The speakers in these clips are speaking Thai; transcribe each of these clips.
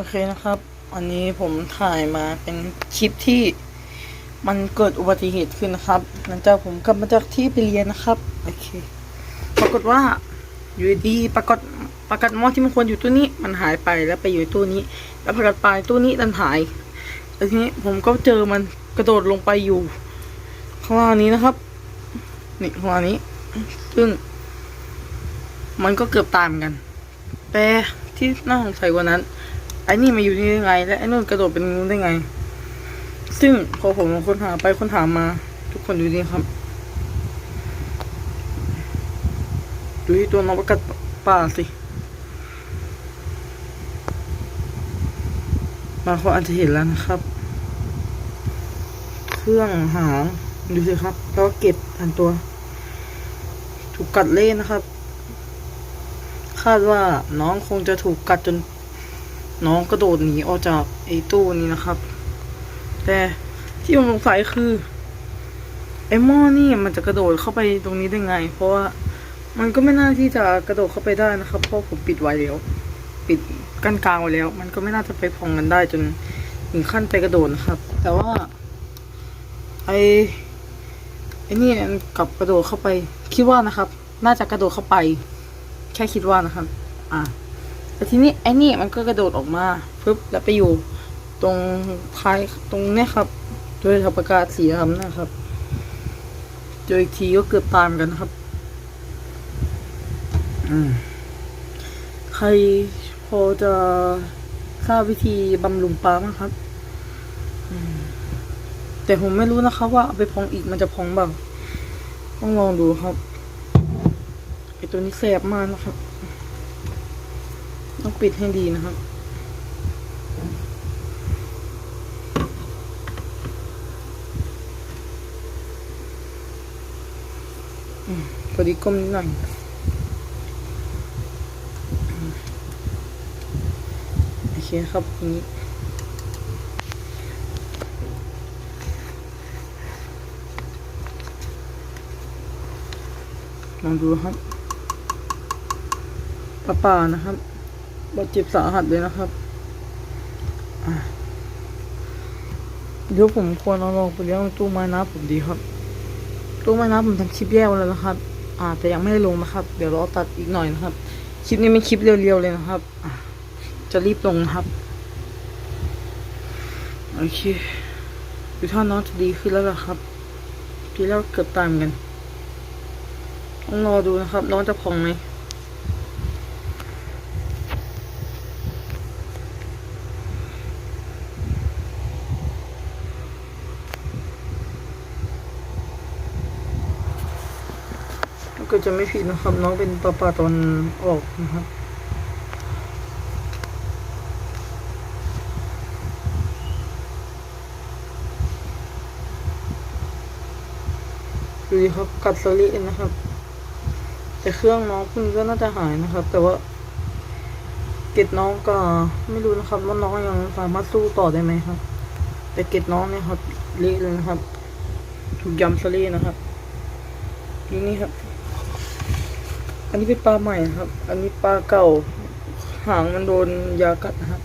โอเคนะครับอันนี้ผมถ่ายมาเป็นคลิปที่มันเกิดอุบัติเหตุขึ้นนะครับ หลังจากผมกลับมาจากที่ไปเรียนนะครับโอเค ปรากฏว่าอยู่ดีปรากฏปรากฏหม้อที่มันควรอยู่ตู้นี้ มันหายไปแล้วไปอยู่ตู้นี้ แล้วปรากฏปลายตู้นี้ดันหายแล้วทีนี้ผมก็เจอมันกระโดดลงไปอยู่ข้างล่างนี้นะครับนี่ข้างล่างนี้ ซึ่ง มันก็เกือบตายเหมือนกัน แต่ที่น่าสงสัยกว่านั้น ไอ้นี่มาอยู่นี่ได้ไง และไอ้นู่นกระโดดเป็นงูได้ไง ซึ่งพอผมค้นหาไปค้นหามา ทุกคนดูนี่ครับ ดูที่ตัวน้องประกัดป่าสิบางคนอาจจะเห็นแล้วนะครับ เครื่องหางดูสิครับ แล้วก็เก็บพันตัว ถูกกัดเล่นนะครับ คาดว่าน้องคงจะถูกกัดจน น้องกระโดดหนีออกจากไอ้ตู้นี้นะครับ แต่ที่ผมสงสัยคือไอ้หม้อนี่มันจะกระโดดเข้าไปตรงนี้ได้ไง เพราะว่ามันก็ไม่น่าที่จะกระโดดเข้าไปได้นะครับ เพราะผมปิดไว้แล้ว ปิดกั้นกลางไว้แล้ว มันก็ไม่น่าจะไปพองกันได้จนถึงขั้นไปกระโดดนะครับ แต่ว่า ไอ้ไอ้นี่กลับกระโดดเข้าไป คิดว่านะครับ น่าจะกระโดดเข้าไป แค่คิดว่านะครับ อ่า แต่ทีนี้ไอ้นี่มันก็กระโดดออกมาปึ๊บแล้วไปอยู่ ตรงท้ายตรงเนี้ยครับโดยทับประกาศสีดำนะครับเจออีกทีก็เกือบตามกันนะครับอืมใครพอจะทราบวิธีบำรุงปลาไหมครับอืมแต่ผมไม่รู้นะครับ ว่าเอาไปพองอีกมันจะพองเปล่าต้องลองดูครับไอตัวนี้แสบมากนะครับ ปิดให้ดีนะครับ พอดีก้มนิดหน่อยโอเคครับอย่างนี้ลองดูครับป้าป่านะครับ บาดเจ็บสาหัสเลยนะครับเดี๋ยวผมควรเอาลงไปเลี้ยงตู้ไม้น้ำผมดีครับ ตู้ไม้น้ำผมทำคลิปแยกไว้แล้วนะครับ อ่า แต่ยังไม่ได้ลงนะครับ เดี๋ยวรอตัดอีกหน่อยนะครับ คลิปนี้เป็นคลิปเรียวๆเลยนะครับ จะรีบลงนะครับ โอเคดูท่าน้องจะดีขึ้นแล้วล่ะครับทีแล้วเกือบตายเหมือนกัน ต้องรอดูนะครับ น้องจะพองไหม กิดจะไม่ผิดนะครับ น้องเป็นปลาปลาตอนออกนะครับดูดิครับกัดสลินะครับ แต่เครื่องน้องคุณก็น่าจะหายนะครับ แต่ว่าเกล็ดน้องก็ไม่รู้นะครับว่าน้องยังสามารถสู้ต่อได้ไหมครับ แต่เกล็ดน้องเนี่ยครับเละเลยนะครับ ถูกยำสลีนะครับนี่นี่ครับ อันนี้เป็นปลาใหม่ครับ อันนี้ปลาเก่า หางมันโดนยากัดนะครับ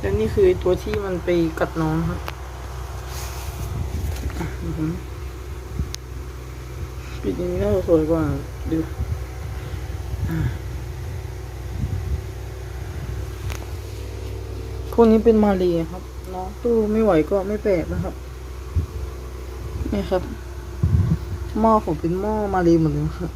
และนี่คือตัวที่มันไปกัดน้องครับอะเดี๋ยวผมปิดอย่างนี้น่าจะสวยกว่าดูพวกนี้เป็นมาเรียครับ น้องตู้ไม่ไหวก็ไม่แปลกนะครับ นี่ครับ หม้อผมเป็นหม้อมาเรียหมดเลยครับ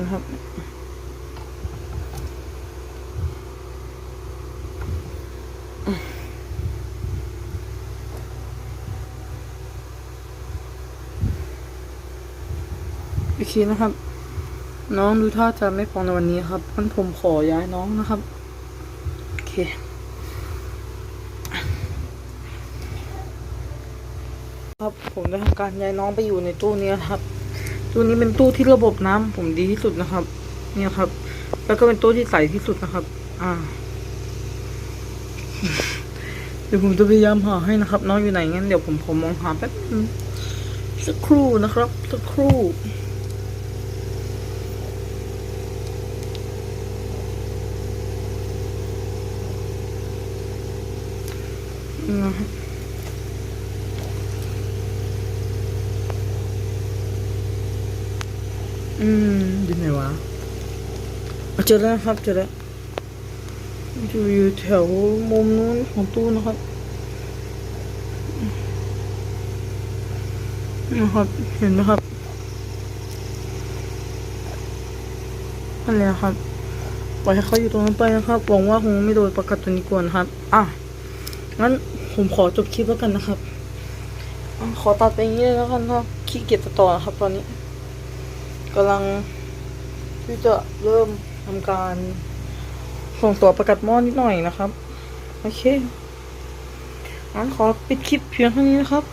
นะครับ โอเคนะครับ น้องดูท่าจะไม่พองในวันนี้ครับงั้นผมขอย้ายน้องนะครับ โอเคครับผมได้ทำการย้ายน้องไปอยู่ในตู้นี้นะครับ ตู้นี้เป็นตู้ที่ระบบน้ำผมดีที่สุดนะครับ เนี่ยครับ แล้วก็เป็นตู้ที่ใสที่สุดนะครับ อ่า เดี๋ยวผมจะพยายามหาให้นะครับ น้องอยู่ไหนงั้นเดี๋ยวผมผมมองหาแป๊บนึงสักครู่นะครับสักครู่นะครับ อืมอยู่ไหนวะอะเจอแล้วนะครับเจอแล้วอยู่อยู่แถวมุมนู้นของตู้นะครับนะครับเห็นไหมครับนั่นแหละครับปล่อยให้เขาอยู่ตรงนั้นไปนะครับหวังว่าคงไม่โดนประกาศตัวนี้กวนนะครับ อะงั้นผมขอจบคลิปแล้วกันนะครับอะขอตัดไปอย่างนี้เลยแล้วกันเนาะขี้เกียจตัดต่อนะครับตอนนี้ กำลังที่จะเริ่มทำการส่งตัวประกาศหม้อนิดหน่อยนะครับ โอเคงั้นขอปิดคลิปเพียงเท่านี้นะครับ